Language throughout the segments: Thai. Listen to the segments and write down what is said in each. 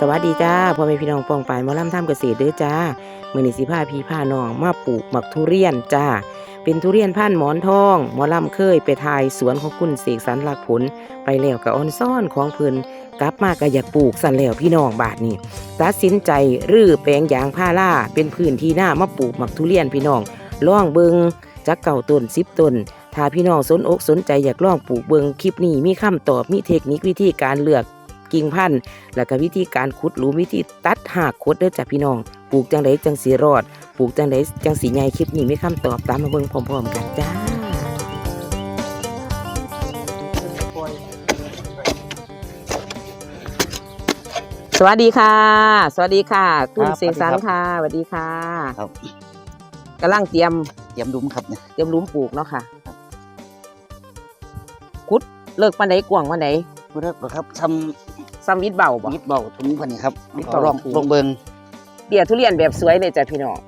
สวัสดีจ้าพ่อแม่พี่น้องปองปายมอลำทำเกษตรเด้อจ้ามือนิสิพาพี่พาน้องมาปลูกหมักทุเรียนจ้าเป็นทุเรียนพันหมอนทองมอลำเคยไปถ่ายสวนของคุณเสกสรรหลักผล ไปแล้วกับออนซ่อนของเพิ่นกลับมาก็อยากปลูกสันแล้วพี่น้องบาทนี้ตัดสินใจรื้อแปลงยางพาราเป็นพื้นที่หน้ามาปลูกหมักทุเรียนพี่น้องล่องเบิงจักเก่าต้นสิบต้นถ้าพี่น้องสนอกสนใจอยากลองปลูกเบิงคลิปนี้มีคำตอบมีเทคนิควิธีการเลือก กิ่งพันธุ์แล้วก็วิธีการขุดหลุมวิธีตัดหากขุดเด้อจ้ะพี่น้อง ปลูกจังไดจังสีรอด ปลูกจังไดจังสีใหญ่คลิปนี้มีคำตอบตามมาเบิ่งพร้อมๆ กันจ้าสวัสดีค่ะ สวัสดีค่ะ คุณครับเสกสรรสวัสดีครับค่ะสวัสดีค่ะครับกำลังเตรียมเตรียมดุมครับเนี่ยเตรียมหลุมปลูกเนาะค่ะขุดเลิกปันไดกว้างปันไดพูดแล้วครับท ซัมวิดเบาบ่ำมิดเบาถุงพันนี้ครับมิดก็เบา ลองถุงลองเบิงเบียร์ทุเรียนแบบสวยเลยจ้ะพี่น้อง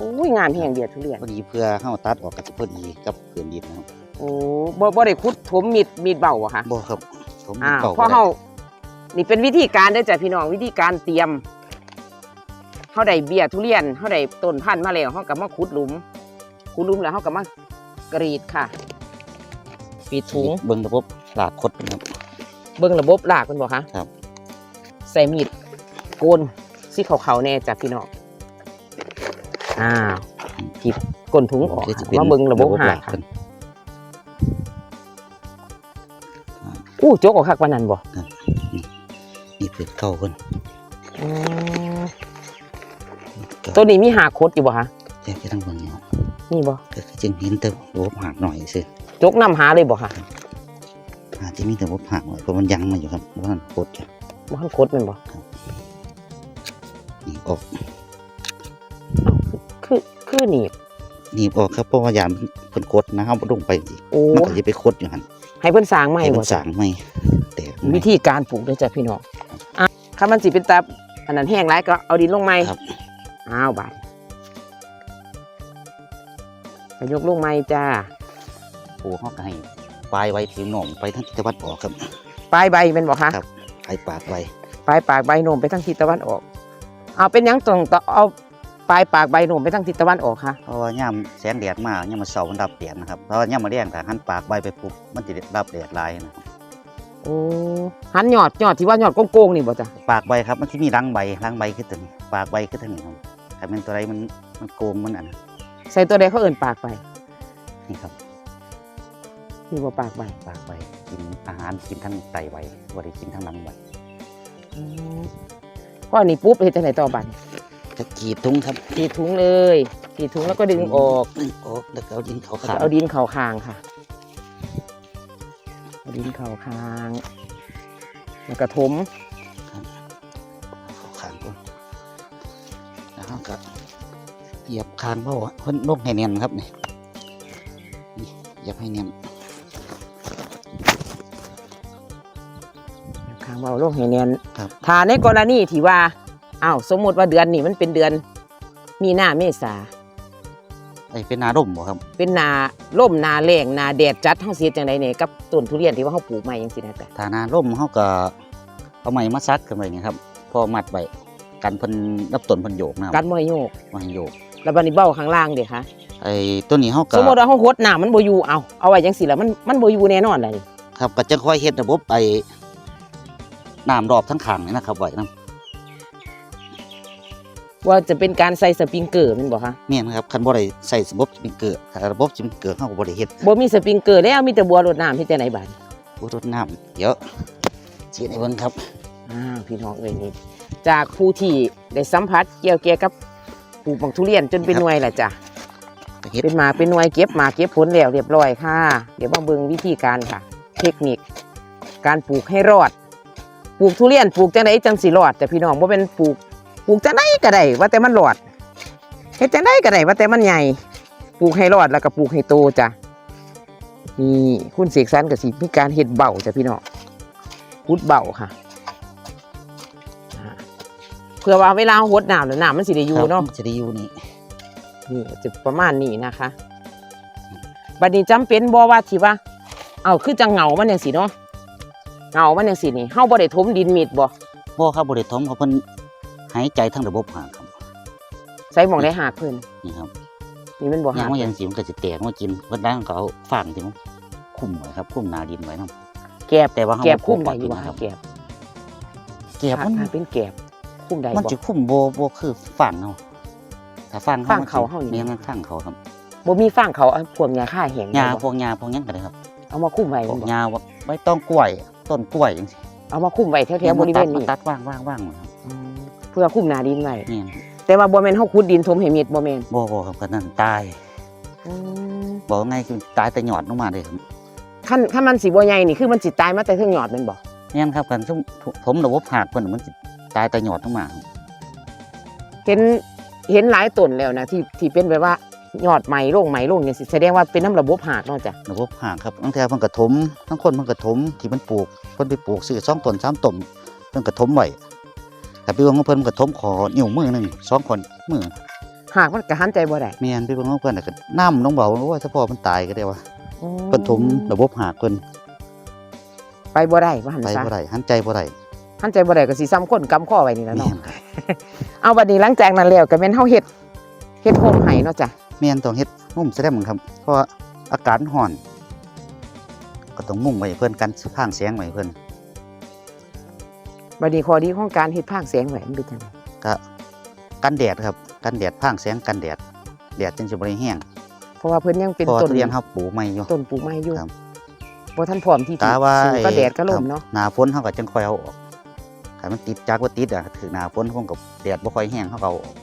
อุ้ยงามแห่งเบียร์ทุเรียน พอดีเพื่อเข้าตัดออกกับพอดีกับเกินดินนะครับโอ้บ่บ่ได้ขุดถมมีดมีดเบาอะค่ะบ่ครับผมอ่าเก่าเพราะเฮานี่เป็นวิธีการเด้อจ้ะพี่น้องวิธีการเตรียมเฮาได้เบียร์ทุเรียนเฮาได้ต้นพันธุ์มาแล้วเฮาก็มาขุดหลุมขุดหลุมแล้วเฮาก็มากรีดค่ะ ปิดถุง เบิ่งระบบหลากคดนะครับ เบิ่งระบบรากมันบ่คะครับ ใส่มีดโกนสีขาวๆแน่จ้ะพี่น้องอ่าหยิบก้นถุงออกดี๋ยวจะมาเบิ่งระบบหาหลากค่ะกันอู้โจกออกคักปานนั้นบ่มีเปลือกเก่าคนอืมตัวนี้มีหากคดอยู่บ่คะแยกจะทั้งเบิ่งเนี่ยนี่บ่ก็คือจึงเห็นแต่ระบบหักหน่อยสิจกนำหาเลยบ่ค่ะ อาจจะมีแต่ระบบหักหน่อยเพราะมันยังมาอยู่ครับเพราะมันโคตรอยู่บ่ทันคดแมันบ่หนีบออกอ้าวคือคือคือหนีบหนีบออกครับเพราะว่ายามเพิ่นโคตรนะเฮาบ่ลงไปสิโอ้มันก็จะไปโคตรอยู่หั่นให้เพิ่นสร้างใหม่ให้บ่มันสร้างใหม่แต่วิธีการปลูกเด้อจ้ะพี่น้องอะคันมันสิเป็นตาอันนั้นแห้งหลายก็เอาดินลงใหม่ครับ อ้าวบาดก็ยกลงใหม่จ้า ปลูกเฮาก็ให้ ปลายไว้ผิวหนองไปทางทิศตะวันออกครับปลายใบเป็นบ่คะครับปลายปากไว้ปลายปากใบโหนมไปทางทิศตะวันออก เอาเป็นหยังต้องต้องเอาปลายปากใบโหนมไปทางทิศตะวันออกค่ะเพราะว่ายามแสงแดดมายามมันเสาร์มันรับแดดนะครับเพราะว่ายามมาเลี้ยงถ้าหันปากใบไปปุ๊บมันสิได้รับแดดหลายนะครับโอ้หันยอดยอดที่ว่ายอดโกงๆนี่บ่จ้ะปากใบครับมันที่มีรังใบรังใบคือตัวนี้ปากใบคือตัวนี้ครับถ้าเป็นตัวใดมันมันโกงมันอันนั้นใส่ตัวใดเขาเอิ่นปากใบนี่ครับ นี่บ่ปากใบปากใบกินอาหารกินทั้งไตใบบ่ได้กินทั้งรังใบอืมพออันนี้ปุ๊บเฮ็ดจังไดต่อบัดจะกรีดถุงครับตีถุงเลยตีถุงแล้วก็ดึงออกดึงออกแล้วก็เอาดินเขาแล้วขาก็เอาดินเข่าคางค่ะเอาดินเข่าคางแล้วก็ถมเขาขางก่อนแล้วเราก็เหยียบคางเบาอะเพิ่นลงให้แน่นครับนี่นี่เหยียบให้แน่น เบาลงให้แน่นครับ ถ้าในกรณีที่ว่าอ้าวสมมติว่าเดือนนี้มันเป็นเดือน มีหน้าเมษาไอ้เป็นนาร่มบ่ครับ เป็นหนาล่มหนาแรงหนาแดดจัดเฮาสิเฮ็ดจังไดเนี่ยกับต้นทุเรียนที่ว่าเฮาปลูกใหม่จังซี่นะจ๊ะถ้านาร่มเขาก็เอาไม้มาซักกันไว้ไงครับพอมัดไว้กันเพิ่นรับต้นเพิ่นโยกนะคกัรัดบบ่ให้โยกว่าให้โยก แล้วบัดนี้เบ้าข้างล่างเด้ค่ะไอ้ตัวนี้เขาก็สมมติว่าเฮาหดน้ามันบ่อยู่เอาเอาไว้จังซี่แล้วมันมันบ่อยู่แน่นอนเลยครับก็จะค่อยเฮ็ดระบบไอ้ น้ำรอบทั้งข้างนี่นะครับไว้นํว่าจะเป็นการใส่สปริงเกอร์แม่นบ่คะแม่นครับคันบ่ได้ใส่ระบบสปริงเกอร์ถ้าระบบสปริงเกอร์เขาก็บ่ได้เฮ็ดบ่มีสปริงเกอร์แล้วมีแต่บัวรดน้ำเฮ็ดจังไดบัดบ่รดน้ำเดี๋ยวสิให้เบิ่งครับอ่าพี่น้องเอ้ยนี่จากผู้ที่ได้สัมผัสเกี่ยวเกี่ยวกับปลูกบักทุเรียนจนเป็นหน่วยล่ะจ้ะ ก็เฮ็ดเป็นหมาเป็นหน่วยเก็บหมาเก็บผลแล้วเรียบร้อยค่ะ เดี๋ยวมาเบิ่งวิธีการค่ะ เทคนิค การปลูกให้รอด ปลูกทุเรียนปลูกจังไดจังสิรอดแต่พี่น้องบ่เป็นปลูกปลูกจังไดก็ได้ว่าแต่มันรอดเฮ็ดจังไดก็ได้ว่าแต่มันใหญ่ปลูกให้รอดแล้วก็ปลูกให้โตจ้ะนี่คุณเสกสรรก็สิมีการเฮ็ดเบาจ้ะพี่น้องพุดเบาค่ะอ่าเพื่อว่าเวลาหดน้ำแล้วน้ำมันสิได้อยู่เนาะครับจะได้อยู่นี่นี่จะประมาณนี้นะคะบัดนี้จำเป็นบ่ว่าที่ว่า เอาคือจังเหงามันอย่างสิเนาะ เหงามันอย่างสินี่เฮาบ่ได้ถมดินมิดบ่บ่ครับบ่ได้ถมครับเพิ่นหายใจทั้งระบบหากครับใส่หมองได้หากเพิ่นนี่ครับนี่มันบ่ยัหางกว่ายังสิมันก็สิแตกมากินเพิ่นดังก็เอาฟางที่มันคุ้มไว้ครับคุ้มหน้าดินไว้นํแก็บแต่ว่าเฮาแก็บบ่คุ้มปได้ล่อยอยู่กินบ่นะคหารับแก็บแก็บหามันหาเป็นแก็บคุ้มได้มันบ่จะคุ้มโบโบคือฟางเนาะถ้าฟางฟางเขาเฮานี่เมียนฟางเขาครับบ่มีฟางเขาเอาพวกหญ้าค่าแห้งหญ้าได้พบ่วกหญ้าพวกหยังก็ได้ครับเอามาคุ้มไว้พวกบ่หญ้าว่าไม่ต้องกล้วย ต้นกล้วยจังซี่เอามาคุ้มไว้แถวๆบริเวณนี้ตัดว่างว่างว่างครับอืมเพื่อคุ้มหน้าดินไว้นี่แต่ว่าบ่แม่นเฮาขุดดินถมให้มิดบ่แม่นบ่บ่ครับก็นั่นตายอืมบอกไงคือตายแต่หยอดลงมาเลยครับคันคันมันสิบ่ใหญ่นี่คือมันสิตายมาแต่เทิงยอดแม่นบ่เนี่ยครับกันซุ่มผมระบบหักเพิ่นมันสิตายแต่หยอดลงมาครับเห็นเห็นหลายต้นแล้วนะที่ที่เป็นแบบว่า ยอดใหม่ลงใหม่ลงจังซี่แสดงว่าเป็นน้ำระบบหากเนาะจ้ะระบบหักครับตั้งแต่เพิ่นกระถมทั้งคนเพิ่นกระถมที่มันปลูกเพิ่นไปปลูกซื้อสองต้นสามต้นเพิ่นกระถมไว้แต่พี่เบิ่งของเพิ่นกระถมขอนิ้วมือหนึงสองคนมือหากมันก็หันใจบ่ได้แม่นพี่เบิ่งของเพิ่นน่ะก็น้ำลงเบาว่าถ้าพ่อมันตายก็ได้ว่าเพิ่นถมระบบหักเพิ่นไปบ่ได้ว่าหันไปซะบ่ได้หันใจบ่ได้หันใจบ่ได้ก็สิซ้ำคนกำข้อไว้นี่แล้วแม่เนาะนครับเอาบัดนี้หลังจากนั้นแล้วก็แม่นเฮาเฮ็ดเฮ็ดโฮมให้เนาะจ้ะ แม่นต้องเฮ็ดมุมแสดงครับ เพราะว่าอากาศร้อน ก็ต้องมุ่งไว้ให้เพิ่นกันพางแสงไว้ให้เพิ่นบัดนี้ข้อดีของการเฮ็ดพากแสงไว้มันเป็นจังไดก็กันแดดครับกันแดดพางแสงกันแดดแดดจึงจะบ่ได้แห้งเพราะว่าเพิ่นยังเป็นเพอต้นทุเรียนเฮาปลูกใหม่อยู่ต้นปลูกไม้อยู่ครับบ่ทันพร้อมที่กาว่าสู้ก็แดดก็ลมครับเนาะหน้าฝนเฮาก็จังค่อยเอาออกถ้ามันติดจากว่าติดอะถึงหน้าฝนคงกับแดดบ่ค่อยแห้งเฮาก็เอาออก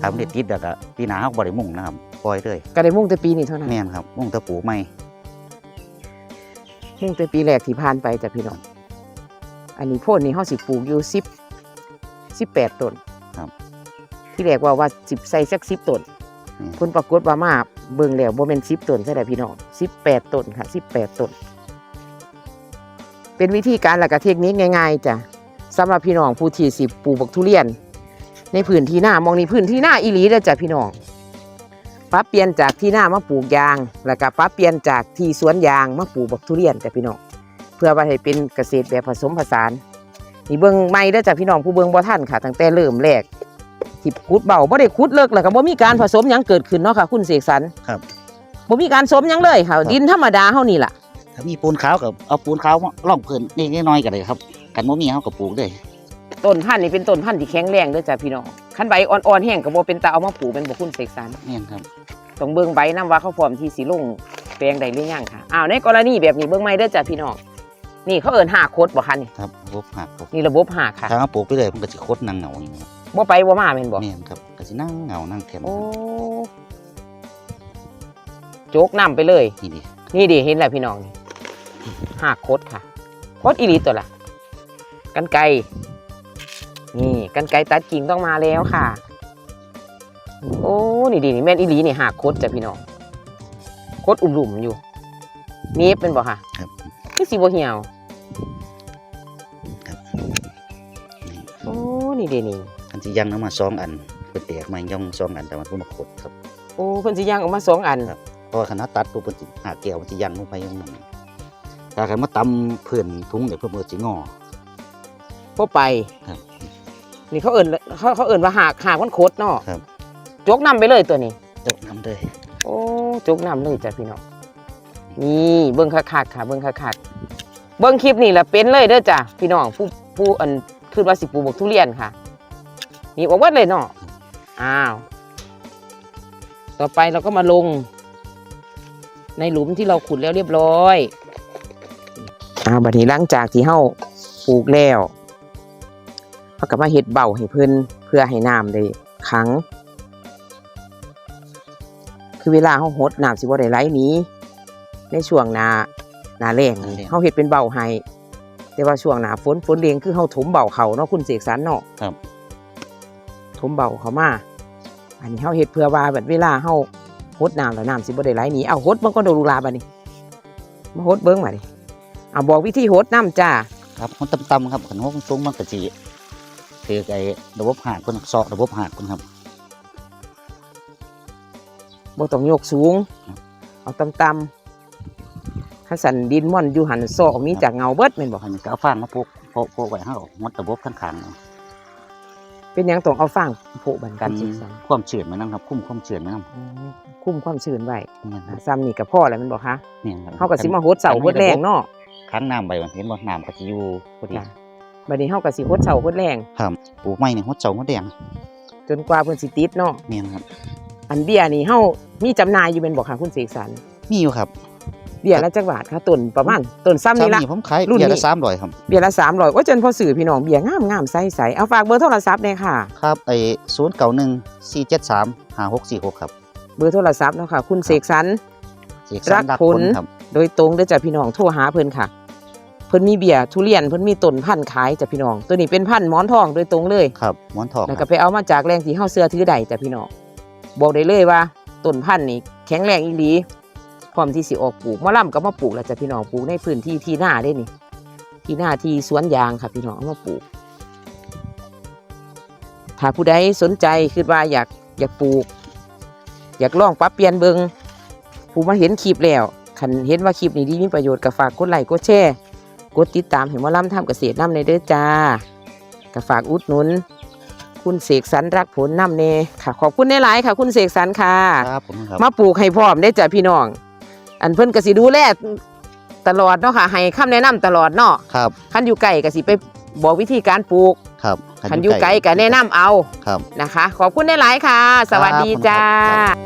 ถ้ามันได้ติดอะก็ปีหน้าเฮาก็บ่ได้มุ่งนะครับปล่อยเลยก็ได้มุ่งแต่ปีนี้เท่านั้นแม่นครับ มุ่งแต่ปลูกใหม่มุ่งแต่ปีแรกที่ผ่านไปจ้ะพี่น้องอันนี้โพดนี่เฮาสิปลูกอยู่10 18ต้นครับ ที่แรกว่าว่า10ใส่สัก10ต้นอืมผลปรากฏว่ามาเบิ่งแล้วบ่แม่น10ต้นใช่ได้พี่น้อง18ต้นค่ะ18ต้นเป็นวิธีการและก็เทคนิคง่ายๆจ้ะสำหรับพี่น้องผู้ที่สิปลูกบักทุเรียน ในพื้นที่หน้ามองนี่พื้นที่หน้าอีหลีเด้อจ้ะพี่น้องปรับเปลี่ยนจากที่หน้ามาปลูกยาง แล้วก็ปรับเปลี่ยนจากที่สวนยางมาปลูกบักทุเรียนจ้ะพี่น้องเพื่อว่าให้เป็นเกษตรแบบผสมผสานนี่เบิ่งใหม่เด้อจ้ะพี่น้องผู้เบิ่งบ่ทันค่ะตั้งแต่เริ่มแรกที่ขุดเบาบ่ได้ขุดเลิกแล้วก็บ่มีการผสมหยังเกิดขึ้นเนาะค่ะคุณเสกสรรครับบ่มีการสมหยังเลยค่ะครับดินธรรมดาเฮานี่ล่ะถ้ามีปูนขาวกับเอาปูนขาวมาล่องเพิ่นนิดๆหน้อยๆก็ได้ครับกันบ่มีเฮาก็ปลูกเลย ต้นพันธุ์นี่เป็นต้นพันธุ์ที่แข็งแรงเด้อจ้ะพี่น้องคันใบอ่อนๆแห้งก็บ่เป็นตาเอามาปลูกเป็นบ่คุณเสกสรรแม่นครับต้องเบิ่งใบนํว่าเขาพร้อมที่สิลงแปลงใดหรือยังค่ะอ้าวในกรณีแบบนี้เบิ่งใหม่เด้อจ้ะพี่น้องนี่เขาเอิ้นหากโคดบ่คะนี่ครับระบบหักครับนี่ระบบหากค่ะถ้าเอาปลูกไปเลยมันก็สิคดนางเหงาอย่างนี้ครับบ่ไปบ่มาแม่นบ่แม่นครับก็สินั่งเหงานั่งแข็งโอ้โจกน้ำไปเลย นี่ดินี่ดิเห็นแล้วพี่น้องนี่หากโคดค่ะโคดอีหลีตัวละกันไกร นี่กันไกรตัดกิ่งต้องมาแล้วค่ะ โอ้ นี่ดินี่แม่นอีหลีนี่หากโคดจ้ะพี่น้องโคดอุ่มหลุมอยู่เนี้เป็นบ่ค่ะครับคือสีบ่เหี่ยวครับนี่โอ้ นี่เดนี่อันสิยังเอามาสองอันเพิ่นแตกมาย่องสองอันแต่มันเพิ่นมาขดครับ โอ้เพิ่นสิย่างออกมาสองอันครับ เพราะว่าคณะตัดปุ๊บเพิ่นสิหาแก้วมันสิยังลงไปย่องนั่นถ้าใครมาตำเพื่อนทุงเดี๋ยวเพิ่นก็สิงอพวไปครับ นี่เขาเอิ่นเขาเขาเอิ่นว่าหากหากมันโคตรเนาะครับ จกน้ำไปเลยตัวนี้ จกน้ำเลยโอ้จกน้ำเลยจ้ะพี่น้องนี่เบิ้งคักๆค่ะเบิ้งคักๆเบิ้งคลิปนี่แหละเป็นเลยเด้อจ้ะพี่น้องผู้ผู้อันคือว่าสิปลูกบักทุเรียนค่ะ นี่ออกวัดเลยเนาะอ้าว ต่อไปเราก็มาลง ในหลุมที่เราขุดแล้วเรียบร้อยอ้าวบัดนี้หลังจากที่เฮาปลูกแล้ว เขาก็มาเฮ็ดเบ้าให้เพิ่นเพื่อให้น้ำได้ขัง คือเวลาเฮาหดน้ำสิบ่ได้ไหลหนี้ ในช่วงหนาหนาแล้งนี่เฮาเฮ็ดเป็นเบ้าให้แต่ว่าช่วงหนาฝนฝนเรงคือเฮาถมเบ้าเขาเนาะคุณเสกสรรเนาะครับ ถมเบ้าเขามาอันนี้เฮาเฮ็ดเพื่อว่าแบบเวลาเฮาหดน้ำแล้วน้ำสิบ่ได้ไหลหนีเอาหดมันก็โดนลูกลาบัดนี้มาหดเบิ่งมาดิเอาบอกวิธีหดน้ำจ้าครับมันตำๆครับขันหัวมันสูงมันก็สิ คือไอ้ระบบหักเพิ่นเซาะระบบหักเพิ่นครับบ่ต้องยกสูงครับเอาต่ำคันสันดินม่อนอยู่หันซอกออกนี้จากเงาเบิดแม่นบ่อันนี้ก็เอาฟางมาปลูกโปะโปะไว้เฮาหมดระบบข้างๆเอาเป็นหยังต้องเอาฟางโผบันกักันนสิสันความชื้นมันนํครับ คุ้มความชื้นมันนํอ๋อคุ้มความชื้นไว้เนี่ยครับซ้ำนี่ก็พอแล้วแม่นบ่คะเนี่ยครับเฮาก็สิมาโหดเสาโหดแรงเนาะ คั้นน้ำไว้มันเห็นบ่น้ำก็สิอยู่พอดีจ้ะ บัดนี้เฮาก็สิโหดเสาโหดแรงครับปลูกไม้นี่หดเสาหดแดงจนกว่าเพิ่นสิติดเนาะเนี่ยครับ อันเบี้ยนี่เฮามีจำหน่ายอยู่แม่นบ่คะคุณเสกสรรมีอยู่ครับ เบี้ยละจักบาทคะต้นประมาณต้นซ้ำนี่ละซ้ำผมขายรุ่นนี้เดือนละ300ครับเบี้ยละ300ว่าจนพอสื่อพี่น้องเบี้ยงามๆใสๆเอาฝากเบอร์โทรศัพท์หน่อยค่ะ ครับไอ้091 473 5646ครับ เบอร์โทรศัพท์เนาะค่ะ คุณเสกสรรเสกสรรักผลครับโดยตรงเด้อจ้ะพี่น้องโทรหาเพิ่นค่ะ เพิ่นมีเบียร์ทุเรียนเพิ่นมีต้นพันธุ์ขายจ้ะพี่น้อง ตัวนี้เป็นพันธุ์หมอนทองโดยตรงเลยครับหมอนทองแล้วคก็รับไปเอามาจากแรงที่เฮาเสื้อถือใดจ้ะพี่น้องบอกได้เลยว่าต้นพันธุ์นี่แข็งแรงอีหลีพร้อมที่สิออกปลูกมะล่ำก็มาปลูกแล้วจ้ะพี่น้องปลูกในพื้นที่ที่หน้าได้นี่ที่หน้าที่สวนยางค่ะพี่น้องเอามาปลูก ถ้าผู้ใดสนใจคิดว่าอยากอยากปลูก อยากลองปรับเปลี่ยนเบิงผู้มาเห็นคลิปแล้วคันเห็นว่าคลิปนี้ดีมีประโยชน์ก็ฝากกดไลค์กดแชร์ กดติดตามให้หมาล่ำทำเกษตรน้ำในเด้อจ้าก็ฝากอุดหนุน คุณเสกสรรรักผลน้ำเนค่ะ ขอบคุณในหลายๆค่ะ คุณเสกสรรค่ะ ครับผมครับมาปลูกให้พร้อมได้อจ้ะพี่น้อง อันเพิ่นก็สิดูแลตลอดเนาะค่ะ ให้คำแนะนำตลอดเนาะครับคันอยู่ไกลก็สิไปบอกวิธีการปลูกครับคันอยู่ไกลก็แนะนำเอาครับนะคะ ขอบคุณในหลายๆค่ะ สวัสดีครับจ้าขอบคุณครับ